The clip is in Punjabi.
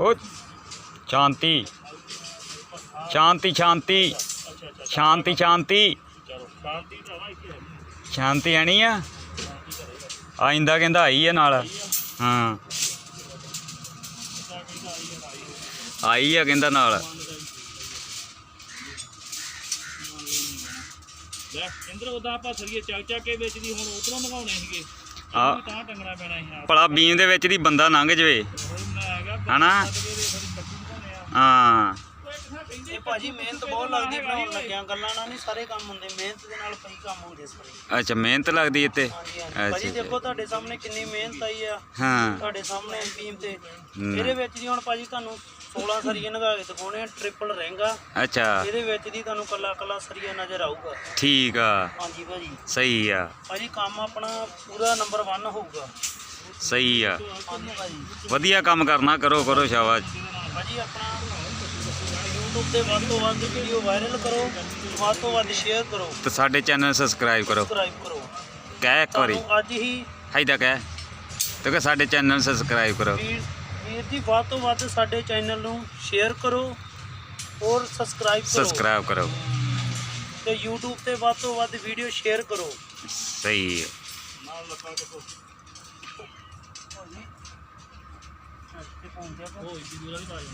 ਉਹ ਸ਼ਾਂਤੀ। ਸ਼ਾਂਤੀ ਸ਼ਾਂਤੀ। ਸ਼ਾਂਤੀ ਸ਼ਾਂਤੀ। ਸ਼ਾਂਤੀ ਆਣੀ ਆ? ਆਇੰਦਾ ਕਹਿੰਦਾ ਆਈ ਆ ਨਾਲ। ਹਾਂ। ਆਈ ਆ ਕਹਿੰਦਾ ਨਾਲ। ਇੰਦਰ ਉਹਦਾ ਆਪਾਂ ਸਰੀਏ ਚੱਕ ਚੱਕ ਕੇ ਵੇਚਦੀ ਹੁਣ ਉਧਰੋਂ ਮੰਗਾਉਣੇ ਸੀਗੇ। ਆ। ਇਹਨੂੰ ਤਾਂ ਟੰਗਣਾ ਪੈਣਾ ਸੀ ਆਪ। ਭਲਾ ਬੀਮ ਦੇ ਵਿੱਚ ਦੀ ਬੰਦਾ ਲੰਘ ਜਵੇ। ਹਨਾ? ਹਾਂ। ਇਹ ਭਾਜੀ ਮਿਹਨਤ ਬਹੁਤ ਲੱਗਦੀ ਬਣਾਉਣ ਲੱਗਿਆਂ ਗੱਲਾਂ ਨਾਲ ਨਹੀਂ ਸਾਰੇ ਕੰਮ ਹੁੰਦੇ ਮਿਹਨਤ ਦੇ ਨਾਲ ਕਈ ਕੰਮ ਹੁੰਦੇ ਸਾਰੇ ਅੱਛਾ ਮਿਹਨਤ ਲੱਗਦੀ ਇੱਥੇ? ਭਾਜੀ ਦੇਖੋ ਤੁਹਾਡੇ ਸਾਹਮਣੇ ਕਿੰਨੀ ਮਿਹਨਤ ਆਈ ਆ। ਹਾਂ। ਤੁਹਾਡੇ ਸਾਹਮਣੇ ਟੀਮ ਤੇ। ਇਹਦੇ ਵਿੱਚ ਜੀ ਹੁਣ ਭਾਜੀ ਤੁਹਾਨੂੰ 16 ਸਰੀਏ ਨਗਾ ਕੇ ਦਿਖਾਉਣੇ ਆ ਟ੍ਰਿਪਲ ਰਿੰਗਾ ਅੱਛਾ। ਇਹਦੇ ਵਿੱਚ ਦੀ ਤੁਹਾਨੂੰ ਕੱਲਾ ਕੱਲਾ ਸਰੀਆ ਨਜ਼ਰ ਆਊਗਾ। ਠੀਕ ਆ। ਹਾਂਜੀ ਭਾਜੀ। ਸਹੀ ਆ। ਭਾਜੀ ਕੰਮ ਆਪਣਾ ਪੂਰਾ ਨੰਬਰ 1 ਹੋਊਗਾ। ਸਹੀ ਆ। ਹਾਂਜੀ ਭਾਜੀ। ਵਧੀਆ ਕੰਮ ਕਰਨਾ ਕਰੋ ਕਰੋ ਸ਼ਾਬਾਸ਼। ਭਾਜੀ ਆਪਣਾ YouTube ਤੇ ਵੱਧ ਤੋਂ ਵੱਧ ਵੀਡੀਓ ਵਾਇਰਲ ਕਰੋ ਵੱਧ ਤੋਂ ਵੱਧ ਸ਼ੇਅਰ ਕਰੋ। ਤੇ ਸਾਡੇ ਚੈਨਲ ਸਬਸਕ੍ਰਾਈਬ ਕਰੋ। ਸਬਸਕ੍ਰਾਈਬ ਕਰੋ। ਕਹਿ ਇੱਕ ਵਾਰੀ। ਤੁਹਾਨੂੰ ਅੱਜ ਹੀ ਹਾਈਦਾ ਕਹਿ। ਤੇ ਕਿ ਸਾਡੇ ਚੈਨਲ ਸਬਸਕ੍ਰਾਈਬ ਕਰੋ। ਵੀਰ ਜੀ ਵੱਧ ਤੋਂ ਵੱਧ ਸਾਡੇ ਚੈਨਲ ਨੂੰ ਸ਼ੇਅਰ ਕਰੋ ਔਰ ਸਬਸਕ੍ਰਾਈਬ ਕਰੋ। ਸਬਸਕ੍ਰਾਈਬ ਕਰੋ। ਤੇ YouTube ਤੇ ਵੱਧ ਤੋਂ ਵੱਧ ਵੀਡੀਓ ਸ਼ੇਅਰ ਕਰੋ। ਸਹੀ ਆ ਨਾਲ ਲੱਗਾ ਕੇ ਤੋ ਉਹ ਇੱਡੀ ਦੂਰ ਵਾਲੀ ਬਾਰੀ